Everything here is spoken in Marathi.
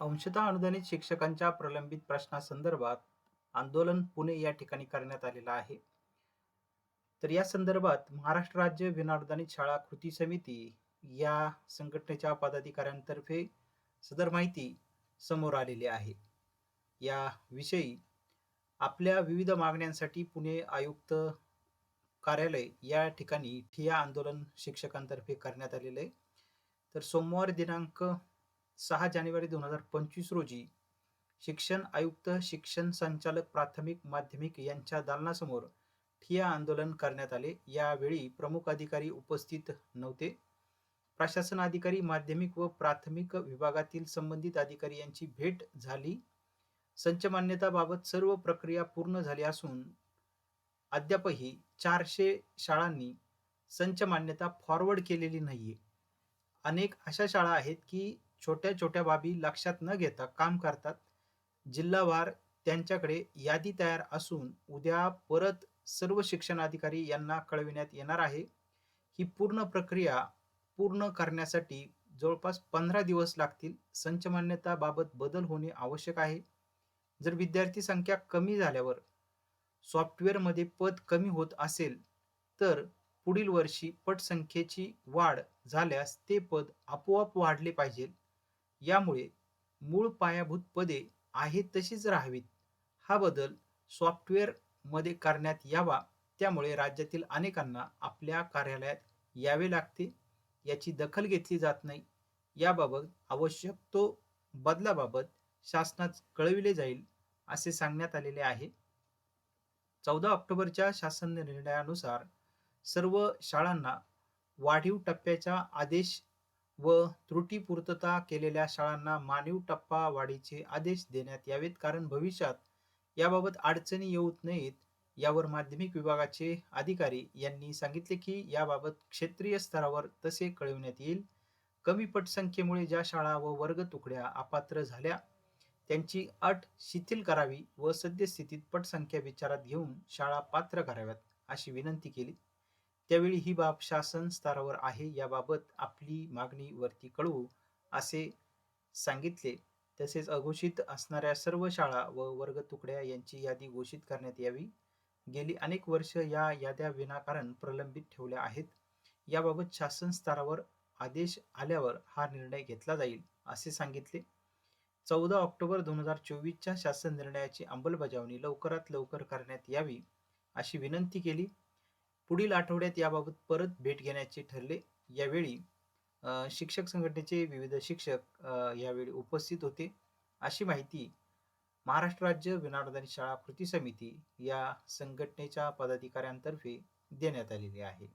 अंशतः अनुदानित शिक्षकांच्या प्रलंबित प्रश्नासंदर्भात आंदोलन पुणे या ठिकाणी करण्यात आलेलं आहे. तर या संदर्भात महाराष्ट्र राज्य विनाअनुदानित शाळा कृती समिती या संघटनेच्या पदाधिकाऱ्यांतर्फे सदर माहिती समोर आलेली आहे. या विषयी आपल्या विविध मागण्यांसाठी पुणे आयुक्त कार्यालय या ठिकाणी ठिया आंदोलन शिक्षकांतर्फे करण्यात आलेलं आहे. तर सोमवार दिनांक सहा जानेवारी दोन हजार पंचवीस रोजी शिक्षण आयुक्त शिक्षण संचालक प्राथमिक माध्यमिक यांच्या दालनासमोर ठिया आंदोलन करण्यात आले. यावेळी प्रमुख अधिकारी उपस्थित नव्हते. प्रशासन अधिकारी माध्यमिक व प्राथमिक विभागातील संबंधित अधिकारी यांची भेट झाली. संच मान्यताबाबत सर्व प्रक्रिया पूर्ण झाली असून अद्यापही चारशे शाळांनी संच मान्यता फॉरवर्ड केलेली नाहीये. अनेक अशा शाळा आहेत की छोट्या छोट्या बाबी लक्षात न घेता काम करतात. जिल्हावार त्यांच्याकडे यादी तयार असून उद्या परत सर्व शिक्षणाधिकारी यांना कळविण्यात येणार आहे. ही पूर्ण प्रक्रिया पूर्ण करण्यासाठी जवळपास पंधरा दिवस लागतील. संच मान्यताबाबत बदल होणे आवश्यक आहे. जर विद्यार्थी संख्या कमी झाल्यावर सॉफ्टवेअरमध्ये पद कमी होत असेल तर पुढील वर्षी पटसंख्येची वाढ झाल्यास ते पद आपोआप वाढले पाहिजे. यामुळे मूळ पायाभूत पदे आहेत तशीच राहावीत. हा बदल सॉफ्टवेअरमध्ये करण्यात यावा त्यामुळे राज्यातील अनेकांना आपल्या कार्यालयात यावे लागते. याची दखल घेतली जात नाही. याबाबत आवश्यक तो बदलाबाबत शासनात कळविले जाईल असे सांगण्यात आलेले आहे. चौदा ऑक्टोबरच्या शासन निर्णयानुसार सर्व शाळांना वाढीव टप्प्याचा आदेश व त्रुटीपूर्तता केलेल्या शाळांना मानीव टप्पा वाढीचे आदेश देण्यात यावेत. कारण भविष्यात याबाबत अडचणी येऊ नयेत यावर माध्यमिक विभागाचे अधिकारी यांनी सांगितले की याबाबत क्षेत्रीय स्तरावर तसे कळविण्यात येईल. कमी पटसंख्येमुळे ज्या शाळा व वर्ग तुकड्या अपात्र झाल्या त्यांची अट शिथिल करावी व सद्यस्थितीत पटसंख्या विचारात घेऊन शाळा पात्र कराव्यात अशी विनंती केली. त्यावेळी ही बाब शासन स्तरावर आहे याबाबत आपली मागणी वरती कळवू असे सांगितले. तसेच अघोषित असणाऱ्या सर्व शाळा व वर्ग तुकड्या यांची यादी घोषित करण्यात यावी. गेली अनेक वर्ष या याद्या विनाकारण प्रलंबित ठेवल्या आहेत. याबाबत शासन स्तरावर आदेश आल्यावर हा निर्णय घेतला जाईल असे सांगितले. चौदा ऑक्टोबर दोन हजार चोवीसच्या शासन निर्णयाची अंमलबजावणी लवकरात लवकर करण्यात यावी अशी विनंती केली. पुढील आठवड्यात याबाबत परत भेट घेण्याचे ठरले. यावेळी शिक्षक संघटनेचे विविध शिक्षक यावेळी उपस्थित होते. अशी माहिती महाराष्ट्र राज्य विनाअनुदानित शाळा कृती समिती या संघटनेच्या पदाधिकाऱ्यांतर्फे देण्यात आलेली आहे.